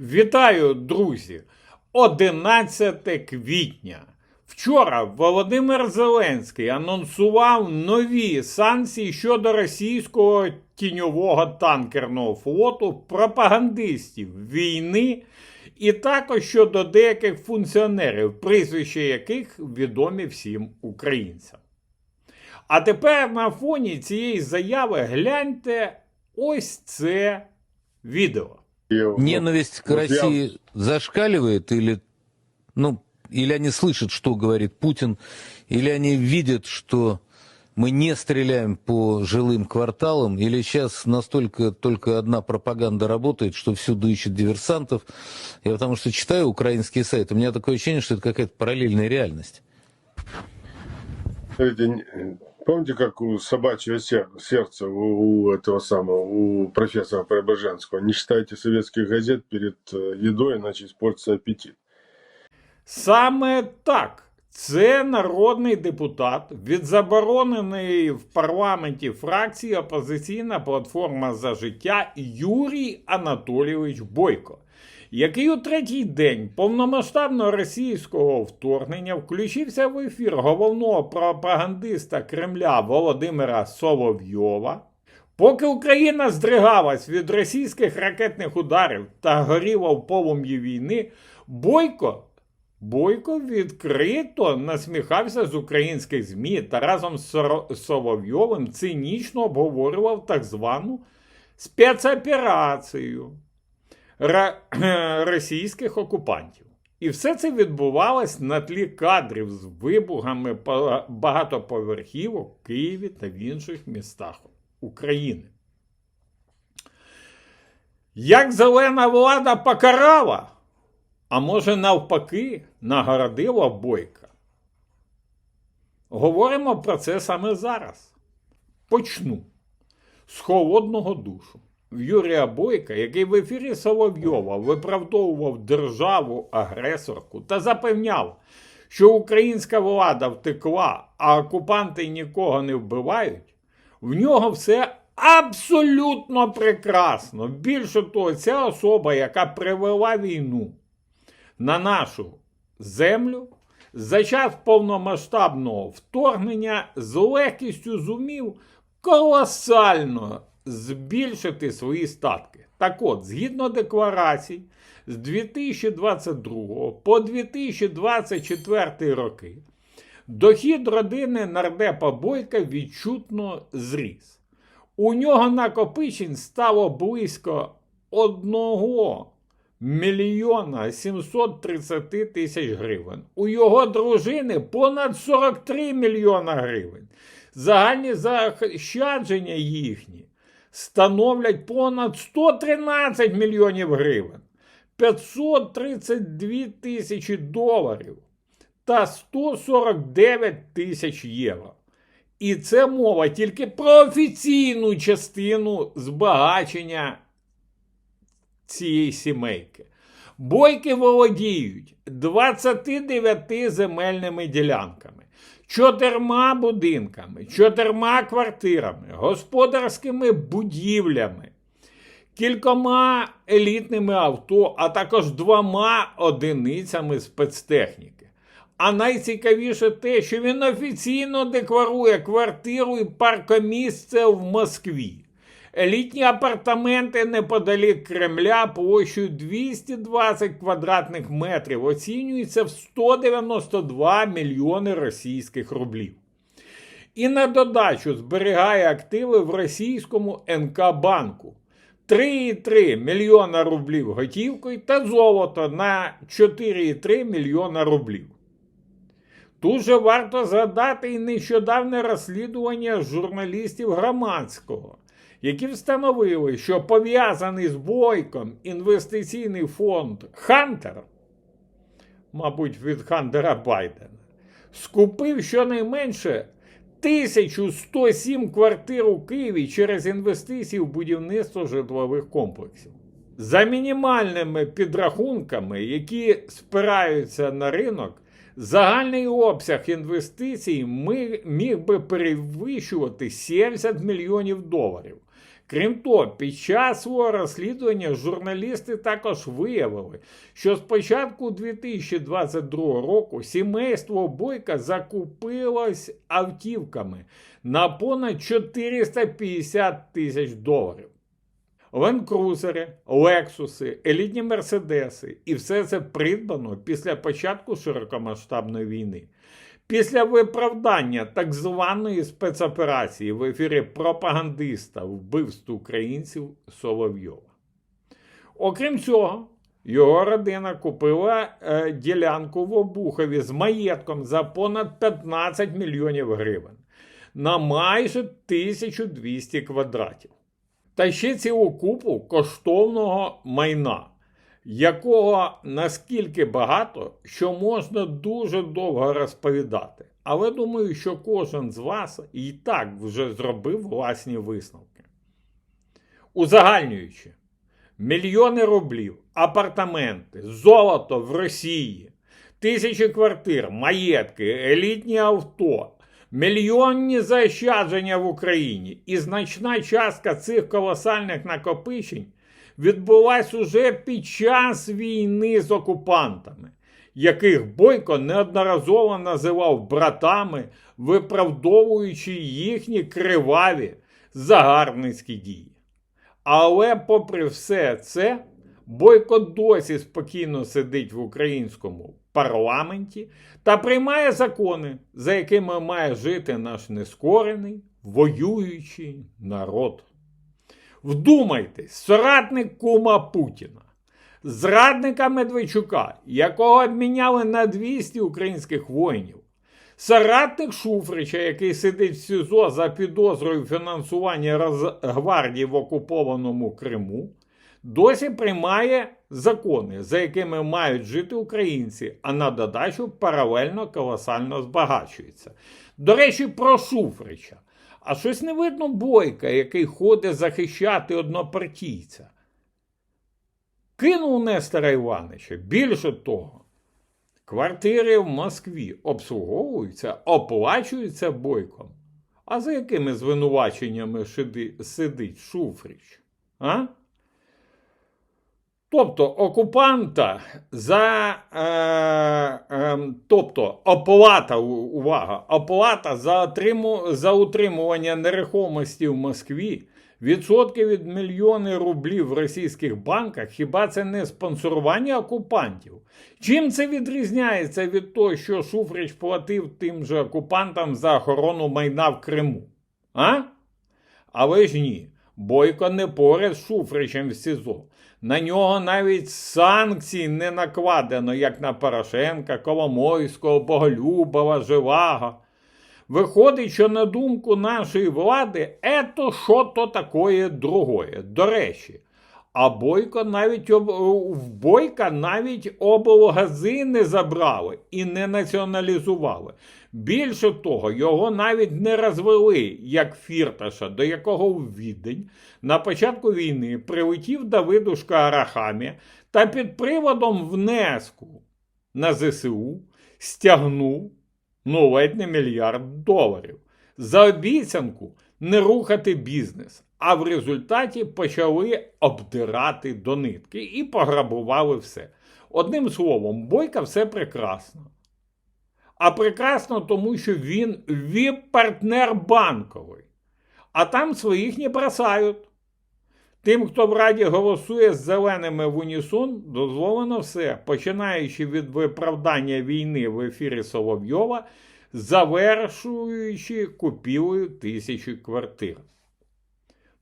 Вітаю, друзі! 11 квітня. Вчора Володимир Зеленський анонсував нові санкції щодо російського тіньового танкерного флоту, пропагандистів війни і також щодо деяких функціонерів, прізвища яких відомі всім українцям. А тепер на фоні цієї заяви гляньте ось це відео. Ненависть к России зашкаливает или, ну, или они слышат, что говорит Путин, или они видят, что мы не стреляем по жилым кварталам, или сейчас настолько только одна пропаганда работает, что всюду ищут диверсантов. Я потому что читаю украинские сайты, у меня такое ощущение, что это какая-то параллельная реальность. Смотрите, помните, как у собачьего сер- сердца, у, этого самого, у профессора Преображенского, не читайте советских газет перед э, едой, иначе испортится аппетит. Саме так. Це народний депутат від забороненої в парламенті фракції Опозиційна платформа за життя Юрій Анатолійович Бойко, який у третій день повномасштабного російського вторгнення включився в ефір головного пропагандиста Кремля Володимира Соловйова. Поки Україна здригалась від російських ракетних ударів та горіла в полум'ї війни, Бойко Бойко відкрито насміхався з українських ЗМІ та разом з Соловйовим цинічно обговорював так звану спецоперацію ра- російських окупантів. І все це відбувалось на тлі кадрів з вибухами багатоповерхівок в Києві та в інших містах України. Як зелена влада покарала, а може навпаки, нагородила Бойка. Говоримо про це саме зараз. Почну з холодного душу. Юрія Бойка, який в ефірі Соловйова виправдовував державу агресорку та запевняв, що українська влада втекла, а окупанти нікого не вбивають, в нього все абсолютно прекрасно. Більше того, ця особа, яка привела війну на нашу землю, за час повномасштабного вторгнення з легкістю зумів колосально збільшити свої статки. Так от, згідно декларацій, з 2022 по 2024 роки дохід родини нардепа Бойка відчутно зріс. У нього накопичень стало близько 1 мільйона 730 тисяч гривень. У його дружини понад 43 мільйона гривень. Загальні заощадження їхні становлять понад 113 мільйонів гривень, 532 тисячі доларів та 149 тисяч євро. І це мова тільки про офіційну частину збагачення цієї сімейки. Бойки володіють 29 земельними ділянками, чотирма будинками, чотирма квартирами, господарськими будівлями, кількома елітними авто, а також двома одиницями спецтехніки. А найцікавіше те, що він офіційно декларує квартиру і паркомісце в Москві. Елітні апартаменти неподалік Кремля площею 220 квадратних метрів оцінюються в 192 мільйони російських рублів. І на додачу зберігає активи в російському НК банку 3,3 мільйона рублів готівкою та золото на 4,3 мільйона рублів. Тут же варто згадати і нещодавне розслідування журналістів громадського, які встановили, що пов'язаний з бойком інвестиційний фонд Хантер, мабуть, від Хантера Байдена, скупив щонайменше 1107 квартир у Києві через інвестиції в будівництво житлових комплексів. За мінімальними підрахунками, які спираються на ринок, загальний обсяг інвестицій міг би перевищувати 70 мільйонів доларів. Крім того, під час свого розслідування журналісти також виявили, що з початку 2022 року сімейство Бойка закупилось автівками на понад 450 тисяч доларів. Ленд-крузери, лексуси, елітні мерседеси, і все це придбано після початку широкомасштабної війни. Після виправдання так званої спецоперації в ефірі пропагандиста вбивств українців Соловйова. Окрім цього, його родина купила е, ділянку в Обухові з маєтком за понад 15 мільйонів гривень на майже 1200 квадратів. Та ще цілу купу коштовного майна, якого наскільки багато, що можна дуже довго розповідати. Але думаю, що кожен з вас і так вже зробив власні висновки. Узагальнюючи, мільйони рублів, апартаменти, золото в Росії, тисячі квартир, маєтки, елітні авто, мільйонні заощадження в Україні і значна частка цих колосальних накопичень відбулась уже під час війни з окупантами, яких Бойко неодноразово називав братами, виправдовуючи їхні криваві загарбницькі дії. Але, попри все це, Бойко досі спокійно сидить в українському парламенті та приймає закони, за якими має жити наш нескорений, воюючий народ. Вдумайтесь, соратник кума Путіна, зрадника Медведчука, якого обміняли на 200 українських воїнів, соратник Шуфрича, який сидить в СІЗО за підозрою фінансування Росгвардії в окупованому Криму, досі приймає закони, за якими мають жити українці, а на додачу паралельно колосально збагачується. До речі, про Шуфрича. А щось не видно бойка, який ходить захищати однопартійця. Кинув Нестора Івановича. Більше того, квартири в Москві обслуговуються, оплачуються бойком. А за якими звинуваченнями сидить Шуфрич? А? Тобто окупанта за е, е, тобто оплата, увага, оплата за, отриму, за утримування нерухомості в Москві, відсотки від мільйони рублів в російських банках, хіба це не спонсорування окупантів? Чим це відрізняється від того, що Шуфрич платив тим же окупантам за охорону майна в Криму? А? Але ж ні. Бойко не поряд з Шуфричем в СІЗО. На нього навіть санкцій не накладено, як на Порошенка, Коломойського, Боголюбова, Живаго. Виходить, що на думку нашої влади, ето що то такое другое. До речі, а Бойко навіть об... в Бойка навіть облгази не забрали і не націоналізували. Більше того, його навіть не розвели, як Фірташа, до якого в Відень на початку війни прилетів Давидушка Арахамі та під приводом внеску на ЗСУ стягнув ну, ледь не мільярд доларів за обіцянку не рухати бізнес. А в результаті почали обдирати до нитки і пограбували все. Одним словом, Бойка все прекрасно. А прекрасно тому, що він віп-партнер банковий. А там своїх не бросають. Тим, хто в Раді голосує з зеленими в унісон, дозволено все, починаючи від виправдання війни в ефірі Соловйова, завершуючи купівлею тисячі квартир.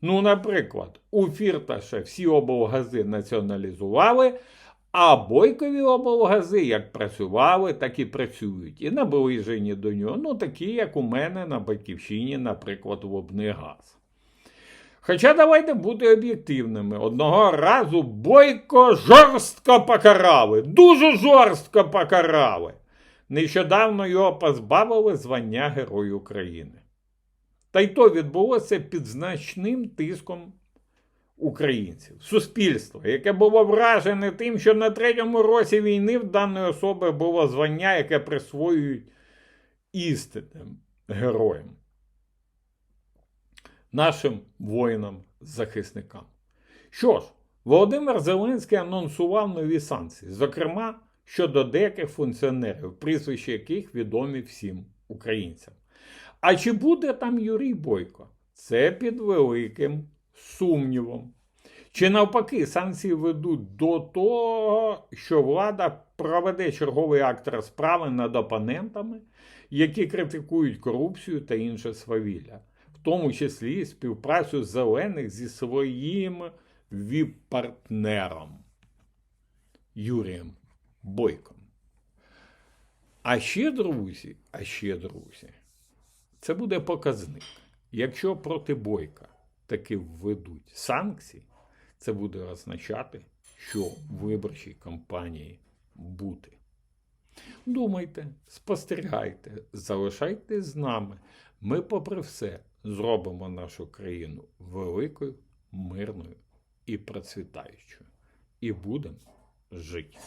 Ну, наприклад, у Фірташа всі облгази націоналізували, а Бойкові облгази як працювали, так і працюють. І наближені до нього, ну такі, як у мене на Батьківщині, наприклад, Лобнигаз. Хоча давайте бути об'єктивними. Одного разу Бойко жорстко покарали, дуже жорстко покарали. Нещодавно його позбавили звання Герой України. Та й то відбулося під значним тиском українців, суспільства, яке було вражене тим, що на третьому році війни в даної особи було звання, яке присвоюють істинним героям, нашим воїнам захисникам. Що ж, Володимир Зеленський анонсував нові санкції, зокрема щодо деяких функціонерів, прізвища яких відомі всім українцям. А чи буде там Юрій Бойко? Це під великим сумнівом. Чи навпаки, санкції ведуть до того, що влада проведе черговий акт розправи над опонентами, які критикують корупцію та інше свавілля, в тому числі співпрацю зелених зі своїм віп-партнером Юрієм Бойком. А ще, друзі, а ще, друзі, це буде показник. Якщо проти Бойка таки введуть санкції, це буде означати, що виборчій кампанії бути. Думайте, спостерігайте, залишайтесь з нами. Ми, попри все, зробимо нашу країну великою, мирною і процвітаючою. І будемо жити.